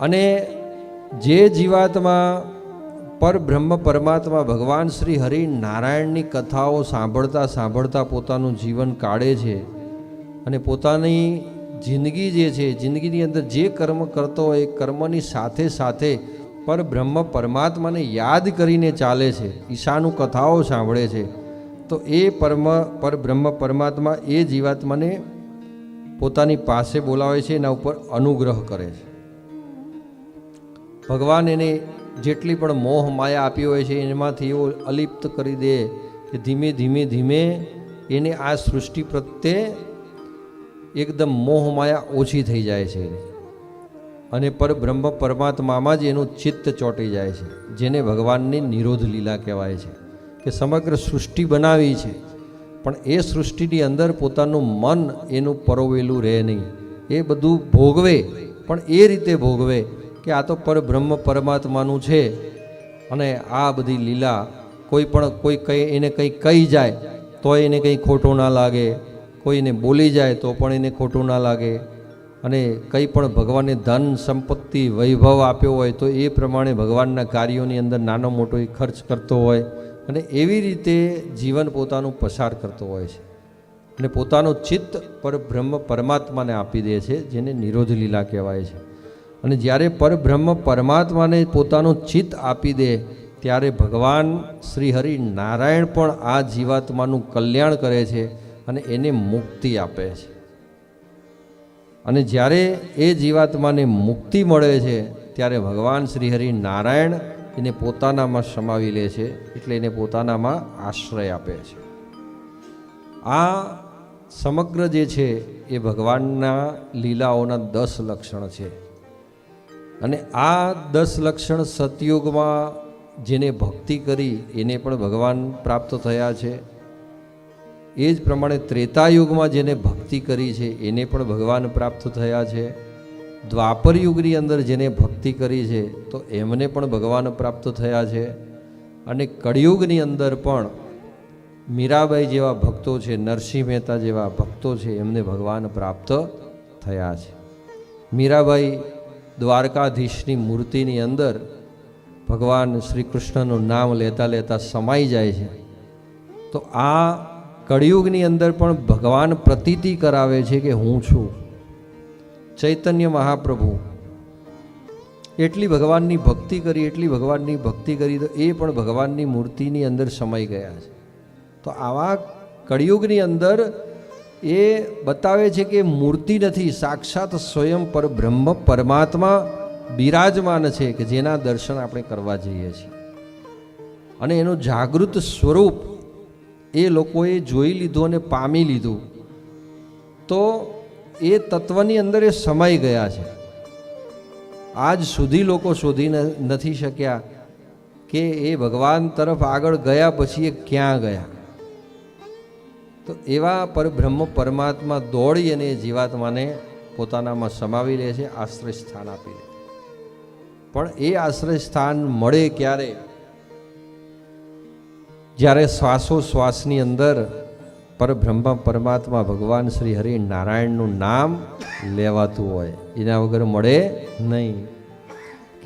અને જે જીવાતમાં પરબ્રહ્મ પરમાત્મા ભગવાન શ્રી હરિ નારાયણની કથાઓ સાંભળતા સાંભળતા પોતાનું જીવન કાઢે છે અને પોતાની જિંદગી જે છે, જિંદગીની અંદર જે કર્મ કરતો હોય એ કર્મની સાથે સાથે પરબ્રહ્મ પરમાત્માને યાદ કરીને ચાલે છે, ઈશાનું કથાઓ સાંભળે છે, તો એ પરમ પરબ્રહ્મ પરમાત્મા એ જીવાત્માને પોતાની પાસે બોલાવે છે, એના ઉપર અનુગ્રહ કરે છે. ભગવાન એને જેટલી પણ મોહ માયા આપી હોય છે, એમાંથી એવો અલિપ્ત કરી દે કે ધીમે ધીમે ધીમે એને આ સૃષ્ટિ પ્રત્યે એકદમ મોહ માયા ઓછી થઈ જાય છે. અને પરબ્રહ્મ પરમાત્મામાં જ એનું ચિત્ત ચોંટી જાય છે, જેને ભગવાનની નિરોધ લીલા કહેવાય છે કે સમગ્ર સૃષ્ટિ બનાવી છે. પણ એ સૃષ્ટિની અંદર પોતાનું મન એનું પરોવેલું રહે નહીં. એ બધું ભોગવે, પણ એ રીતે ભોગવે કે આ તો પરબ્રહ્મ પરમાત્માનું છે અને આ બધી લીલા કોઈ પણ કોઈ કંઈ એને કંઈ કહી જાય તો એને કંઈ ખોટું ના લાગે. કોઈને બોલી જાય તો પણ એને ખોટું ના લાગે. અને કંઈ પણ ભગવાને ધન સંપત્તિ વૈભવ આપ્યો હોય તો એ પ્રમાણે ભગવાનના કાર્યોની અંદર નાનો મોટો એ ખર્ચ કરતો હોય અને એવી રીતે જીવન પોતાનું પસાર કરતો હોય છે. અને પોતાનું ચિત્ત પર બ્રહ્મ પરમાત્માને આપી દે છે, જેને નિરોધ લીલા કહેવાય છે. અને જ્યારે પરબ્રહ્મ પરમાત્માને પોતાનું ચિત્ત આપી દે, ત્યારે ભગવાન શ્રી હરિ નારાયણ પણ આ જીવાત્માનું કલ્યાણ કરે છે અને એને મુક્તિ આપે છે. અને જ્યારે એ જીવાત્માને મુક્તિ મળે છે, ત્યારે ભગવાન શ્રી હરિ નારાયણ એને પોતાનામાં સમાવી લે છે, એટલે એને પોતાનામાં આશ્રય આપે છે. આ સમગ્ર જે છે, એ ભગવાનના લીલાઓના દસ લક્ષણ છે. અને આ દસ લક્ષણ સતયુગમાં જેને ભક્તિ કરી એને પણ ભગવાન પ્રાપ્ત થયા છે. એ જ પ્રમાણે ત્રેતાયુગમાં જેને ભક્તિ કરી છે એને પણ ભગવાન પ્રાપ્ત થયા છે. દ્વાપર યુગની અંદર જેને ભક્તિ કરી છે તો એમને પણ ભગવાન પ્રાપ્ત થયા છે. અને કળિયુગની અંદર પણ મીરાબાઈ જેવા ભક્તો છે, નરસિંહ મહેતા જેવા ભક્તો છે એમને ભગવાન પ્રાપ્ત થયા છે. મીરાબાઈ દ્વારકાધીશની મૂર્તિની અંદર ભગવાન શ્રી કૃષ્ણનું નામ લેતા લેતા સમાઈ જાય છે. તો આ કળિયુગની અંદર પણ ભગવાન પ્રતીતિ કરાવે છે કે હું છું. ચૈતન્ય મહાપ્રભુ. એટલી ભગવાનની ભક્તિ કરી, એટલી ભગવાનની ભક્તિ કરી તો એ પણ ભગવાનની મૂર્તિની અંદર સમાઈ ગયા છે. તો આવા કળિયુગની અંદર એ બતાવે છે કે મૂર્તિ નથી, સાક્ષાત સ્વયં પર બ્રહ્મ, પરમાત્મા બિરાજમાન છે કે જેના દર્શન આપણે કરવા જઈએ છીએ. અને એનું જાગૃત સ્વરૂપ એ લોકોએ જોઈ લીધું અને પામી લીધું. તો એ તત્વની અંદર એ સમાઈ ગયા છે. આજ સુધી લોકો શોધી નથી શક્યા કે એ ભગવાન તરફ આગળ ગયા પછી એ ક્યાં ગયા. તો એવા પરબ્રહ્મ પરમાત્મા દોડી અને જીવાત્માને પોતાનામાં સમાવી લે છે આશ્રય સ્થાન આપી દે પણ એ આશ્રય સ્થાન મળે ક્યારે? જ્યારે શ્વાસોશ્વાસની અંદર પરબ્રહ્મ પરમાત્મા ભગવાન શ્રી હરિ નારાયણનું નામ લેવાતું હોય, એના વગર મળે નહીં.